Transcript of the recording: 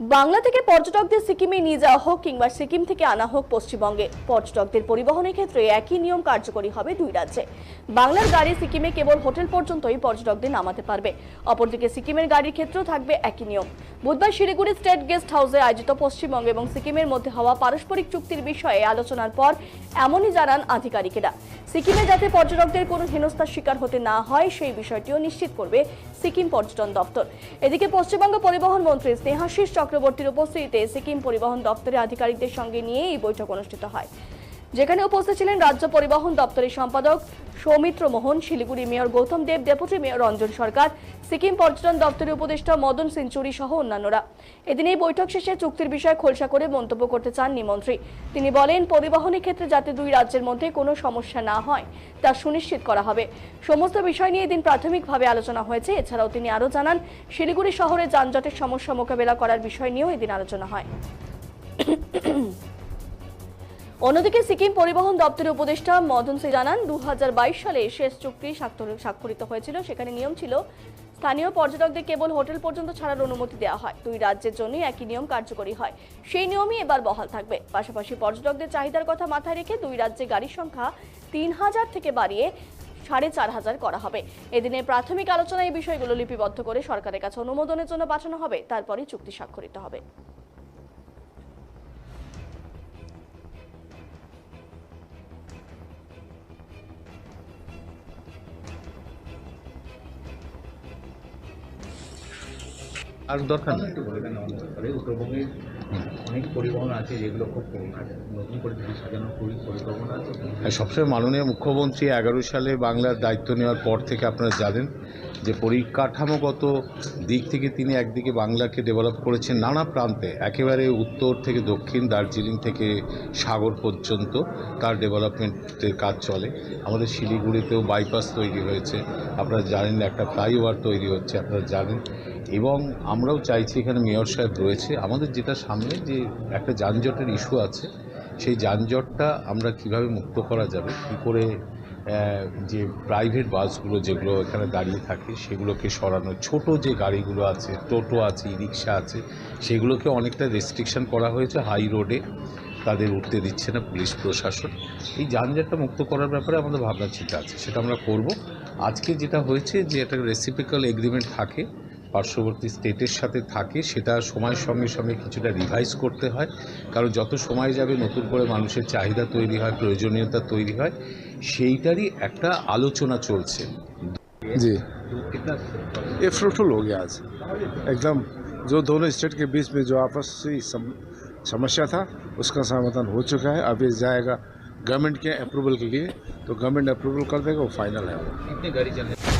বাংলা থেকে পর্যটকদের সিকিমে নিয়ে যাওয়া হোক কিংবা সিকিম থেকে আনা হোক পশ্চিমবঙ্গে, পর্যটকদের পরিবহনের ক্ষেত্রে একই নিয়ম কার্যকরী হবে দুই রাজ্যে। বাংলার গাড়ি সিকিমে কেবল হোটেল পর্যন্তই পর্যটকদের নামাতে পারবে। অপরদিকে সিকিমের গাড়ির ক্ষেত্রেও থাকবে একই নিয়ম। বুধবার শিলিগুড়ি স্টেট গেস্ট হাউসে আয়োজিত পশ্চিমবঙ্গ এবং সিকিমের মধ্যে হওয়া পারস্পরিক চুক্তির বিষয়ে আলোচনার পর এমনই জানান আধিকারিকেরা। সিকিমে যাতে পর্যটকদের কোনো হেনস্থার শিকার হতে না হয়, সেই বিষয়টিও নিশ্চিত করবে সিকিম পর্যটন দপ্তর। এদিকে পশ্চিমবঙ্গ পরিবহন মন্ত্রী স্নেহাশিস চক্রবর্তীর উপস্থিতিতে সিকিম পরিবহন দপ্তরের আধিকারিকদের সঙ্গে নিয়ে এই বৈঠক অনুষ্ঠিত হয়। যেখানে উপস্থিত ছিলেন রাজ্য পরিবহন দপ্তরের সম্পাদক Soumitra Mohan, Siliguri mayor Goutam Deb, deputy mayor Ranjan Sarkar, Sikkim পর্যটন দপ্তরের উপদেষ্টা মদন সেঞ্চুরি সহ অন্যান্যরা। এদিন এই বৈঠক শেষে চুক্তির বিষয়ে খোলসা করে মন্তব্য করতে চাননি মন্ত্রী তিনি বলেন, পরিবহনের ক্ষেত্রে যাতে দুই রাজ্যের মধ্যে কোনো সমস্যা না হয়, তা সুনিশ্চিত করা হবে। সমস্ত বিষয় নিয়ে এদিন প্রাথমিকভাবে আলোচনা হয়েছে। এছাড়াও তিনি আরও জানান, শিলিগুড়ি শহরে যানজটের সমস্যা মোকাবেলা করার বিষয় নিয়েও এদিন আলোচনা হয়। অন্যদিকে সিকিম পরিবহন দপ্তরের উপদেষ্টা মদন সে জানান দু হাজার বাইশ সালে শেষ চুক্তি স্বাক্ষর- স্বাক্ষরিত হয়েছিল। সেখানে নিয়ম ছিল, স্থানীয় পর্যটকদের কেবল হোটেল পর্যন্ত ছাড়ার অনুমতি দেওয়া হয়। দুই রাজ্যের জন্যই একই নিয়ম কার্যকরী হয়। সেই নিয়মই এবার বহাল থাকবে। পাশাপাশি পর্যটকদের চাহিদার কথা মাথায় রেখে দুই রাজ্যে গাড়ির সংখ্যা তিন হাজার থেকে বাড়িয়ে সাড়ে চার হাজার করা হবে। এদিনের প্রাথমিক আলোচনায় এই বিষয়গুলো লিপিবদ্ধ করে সরকারের কাছে অনুমোদনের জন্য পাঠানো হবে। তারপরেই চুক্তি স্বাক্ষরিত হবে। আর দরকার নেই। আমাদের উত্তরবঙ্গে অনেক পরিবহন আছে যেগুলো খুব নতুন করে সাজানোর পরি- পরিকল্পনা আছে সবসময় মাননীয় মুখ্যমন্ত্রী এগারো সালে বাংলার দায়িত্ব নেওয়ার পর থেকে আপনারা জানেন যে পরিকাঠামোগত দিক থেকে তিনি একদিকে বাংলাকে ডেভেলপ করেছেন নানা প্রান্তে, একেবারে উত্তর থেকে দক্ষিণ, দার্জিলিং থেকে সাগর পর্যন্ত তার ডেভেলপমেন্টের কাজ চলে। আমাদের শিলিগুড়িতেও বাইপাস তৈরি হয়েছে। আপনারা জানেন একটা ফ্লাইওভার তৈরি হচ্ছে, আপনারা জানেন। এবং আমরাও চাইছি এখানে মেয়র সাহেব রয়েছে। আমাদের যেটা সামনে যে একটা যানজটের ইস্যু আছে, সেই যানজটটা আমরা কীভাবে মুক্ত করা যাবে, কী করে যে প্রাইভেট বাসগুলো যেগুলো এখানে দাঁড়িয়ে থাকে, সেগুলোকে সরানো ছোট যে গাড়িগুলো আছে, টোটো আছে, রিক্সা আছে, সেগুলোকে অনেকটা রেস্ট্রিকশন করা হয়েছে হাই রোডে তাদের উঠতে দিচ্ছে না পুলিশ, প্রশাসন। এই যানজটটা মুক্ত করার ব্যাপারে আমাদের ভাবনা চিন্তা আছে, সেটা আমরা করব। আজকে যেটা হয়েছে যে একটা রেসিপিক্যাল এগ্রিমেন্ট থাকে, পার্শ্ববর্তী স্টেটের সাথে থাকে, সেটা সময়ের সঙ্গে সঙ্গে কিছুটা রিভাইজ করতে হয়। কারণ যত সময় যাবে, নতুন করে মানুষের চাহিদা তৈরি হয়, প্রয়োজনীয়তা তৈরি হয় সেইটারই একটা আলোচনা চলছে जी तो कितना ये फ्रूटफुल हो गया आज एकदम जो दोनों स्टेट के बीच में जो आपसी सम, समस्या था उसका समाधान हो चुका है अभी जाएगा गवर्नमेंट के अप्रूवल के लिए तो गवर्नमेंट अप्रूवल कर देगा वो फाइनल है वो कितने गाड़ी चलने